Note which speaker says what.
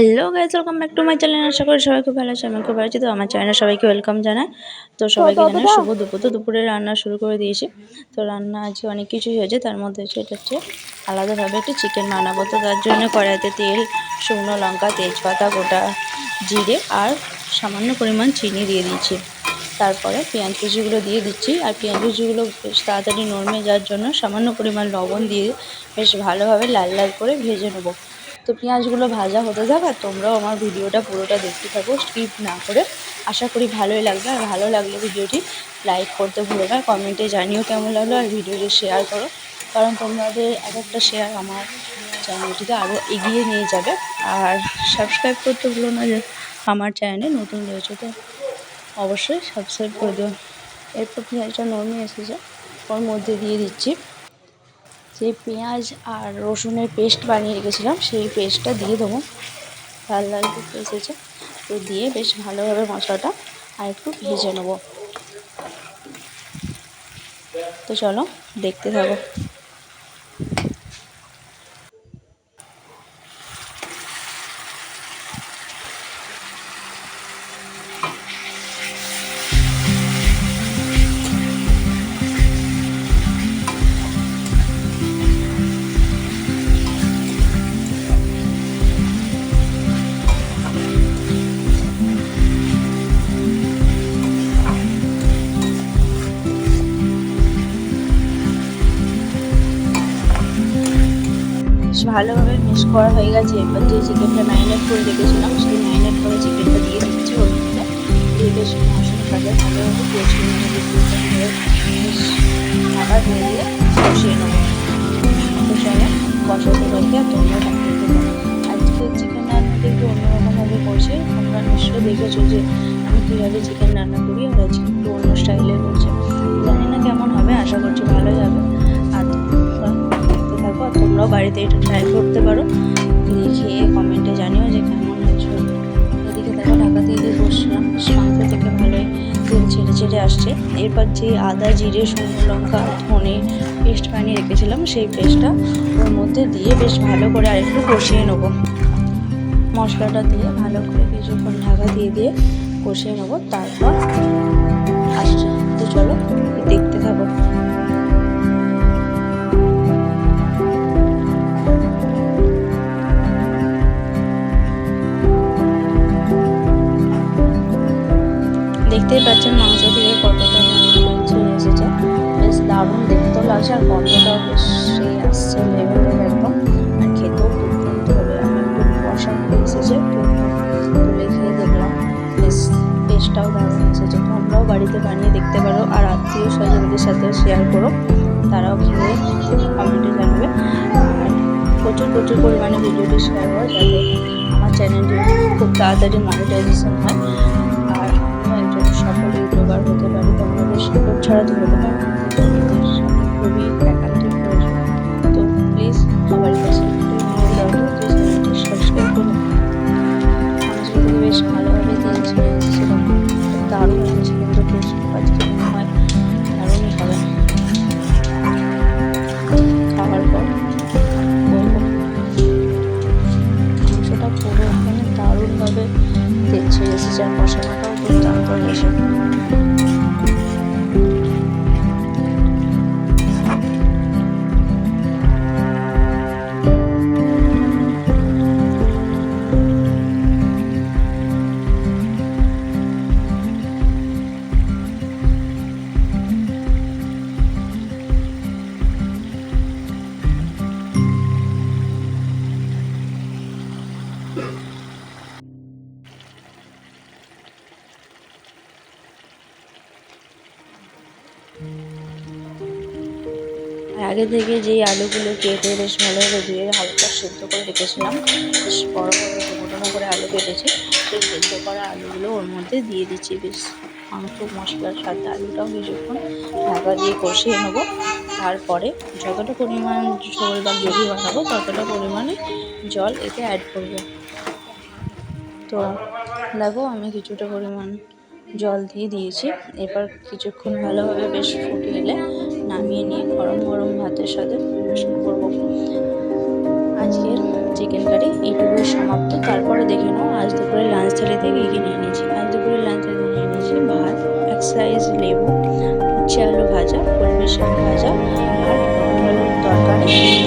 Speaker 1: Hello guys welcome back to my channel আশা করি সবাই খুব ভালো আছে আমি খুব ভালো আছি। তো আমার চ্যানেলে সবাইকে ওয়েলকাম জানাই। তো সবাইকে জানাই শুভ দুপুর। তো দুপুরে রান্না শুরু করে দিয়েছি। তো রান্না আজকে অনেক কিছুই হয়েছে তার মধ্যে সেটা হচ্ছে আলাদাভাবে একটু চিকেন বানাবো। তো তার জন্য কড়াইতে তেল শুকনো লঙ্কা তেজপাতা গোটা জিরে আর সামান্য পরিমাণ চিনি দিয়ে দিয়েছি। তারপরে পেঁয়াজ কুচিগুলো দিয়ে দিচ্ছি। আর পেঁয়াজ কুচিগুলো বেশ তাড়াতাড়ি নরমে যাওয়ার জন্য সামান্য পরিমাণ লবণ দিয়ে বেশ ভালোভাবে লাল লাল করে ভেজে নেব। তো পেঁয়াজগুলো ভাজা হতে থাক আর তোমরাও আমার ভিডিওটা পুরোটা দেখতে থাকো স্কিপ না করে। আশা করি ভালোই লাগবে আর ভালো লাগলে ভিডিওটি লাইক করতে ভুলো না কমেন্টে জানিও কেমন লাগল আর ভিডিওটি শেয়ার করো। কারণ তোমাদের এক একটা শেয়ার আমার চ্যানেলটিকে আরও এগিয়ে নিয়ে যাবে। আর সাবস্ক্রাইব করতে ভুলো না যে আমার চ্যানেলে নতুন রয়েছে তো অবশ্যই সাবস্ক্রাইব করে দিও। এরপর পেঁয়াজটা নরমে এসেছে, ওর মধ্যে দিয়ে দিচ্ছি। পেঁয়াজ আর রসুনের পেস্ট বানিয়ে রেখেছিলাম, সেই পেস্টটা দিয়ে দেবো। লাল লাল এসেছে তো দিয়ে বেশ ভালোভাবে মশলাটা আর একটু ভেজে নেব। তো চলো, দেখতে থাকো। ভালোভাবে মিক্স করা হয়ে গেছে। এবার যে চিকেনটা ম্যারিনেট করে রেখেছিলাম, সেই ম্যারিনেট করে চিকেনটা দিয়ে দিচ্ছি ওর মধ্যে। দিয়ে বেশ মশলার সাথে ভালোভাবে বেশ ঢাকা দিয়ে দিয়ে কষিয়ে নেব। তো চলো কষাতে রেখে তোমরা দেবো আজকে চিকেন রান্নাটা একটু অন্যরকমভাবে করছি। তোমরা নিশ্চয়ই দেখেছ যে আমি কীভাবে চিকেন রান্না করি আর আজকে বাড়িতে এটা ট্রাই করতে পারো। দিয়ে খেয়ে কমেন্টে জানিও যে কেমন হয়েছে এদিকে দেখো, ঢাকা দিয়ে দিয়ে বসলাম। মাংস থেকে ভালোই তেল ছেড়ে ছেড়ে আসছে। এরপর যে আদা, জিরে, শুকনো লঙ্কা ধনে পেস্ট বানিয়ে রেখেছিলাম, সেই পেস্টটা ওর মধ্যে দিয়ে বেশ ভালো করে আরেকটু কষিয়ে নেব। মশলাটা দিয়ে ভালো করে কিছুক্ষণ ঢাকা দিয়ে দিয়ে কষিয়ে নেব। তারপর দেখতেই পাচ্ছেন মাংস থেকে কতটা মানে ছেড়ে এসেছে। বেশ দারুণ দেখতেও লাগছে আর গন্ধটাও বেশ সেই আসছে লেভেলের একদম। আর খেতেও দুর্দান্ত হবে। একটু বসা এসেছে। তুলে খেয়ে দেখলাম। বেশ টেস্টটাও দারুণ এসেছে। তোমরাও বাড়িতে বানিয়ে দেখতে পারো আর আত্মীয় স্বজনদের সাথে শেয়ার করো। তারাও খেয়ে কমেন্টে জানাবে। আর প্রচুর প্রচুর পরিমাণে ভিডিওটি শেয়ার করো যাতে আমার চ্যানেলটি খুব তাড়াতাড়ি মনিটাইজেশন হয়। সাপোর্ট ছাড়া তো হতে আগে থেকে যেই আলুগুলো কেটে বেশ ভালোভাবে ধুয়ে হালকা সেদ্ধ করে রেখেছিলাম, বেশ বড় বড় ডুমো করে আলু কেটেছি, সেই সেদ্ধ করা আলুগুলো ওর মধ্যে দিয়ে দিচ্ছি। বেশ মাংস মশলার সাথে আলুটাও কিছুক্ষণ ঢাকা দিয়ে কষিয়ে নেব। তারপরে যতটা পরিমাণ ঝোল বা গ্রেভি বানাবো, ততটা পরিমাণে জল এতে অ্যাড করব। তো দেখো আমি কিছুটা পরিমাণ জল দিয়ে দিয়েছি। এবার কিছুক্ষণ ভালোভাবে বেশ ফুটে এলে নামিয়ে নিয়ে গরম গরম ভাতের সাথে পরিবেশন করব। আজকের চিকেন কারি এইটুকুই সমাপ্ত। তারপরে দেখে নাও, আজ দুপুরে লাঞ্চ থেকে থেকে এগিয়ে নিয়ে নিয়েছি? আজ দুপুরে লাঞ্চ থেকে নিয়ে নিয়েছি ভাত, এক সাইজ লেবু, উচ্ছে আলু ভাজা, পরিবেশন ভাজা, আর তরকারি।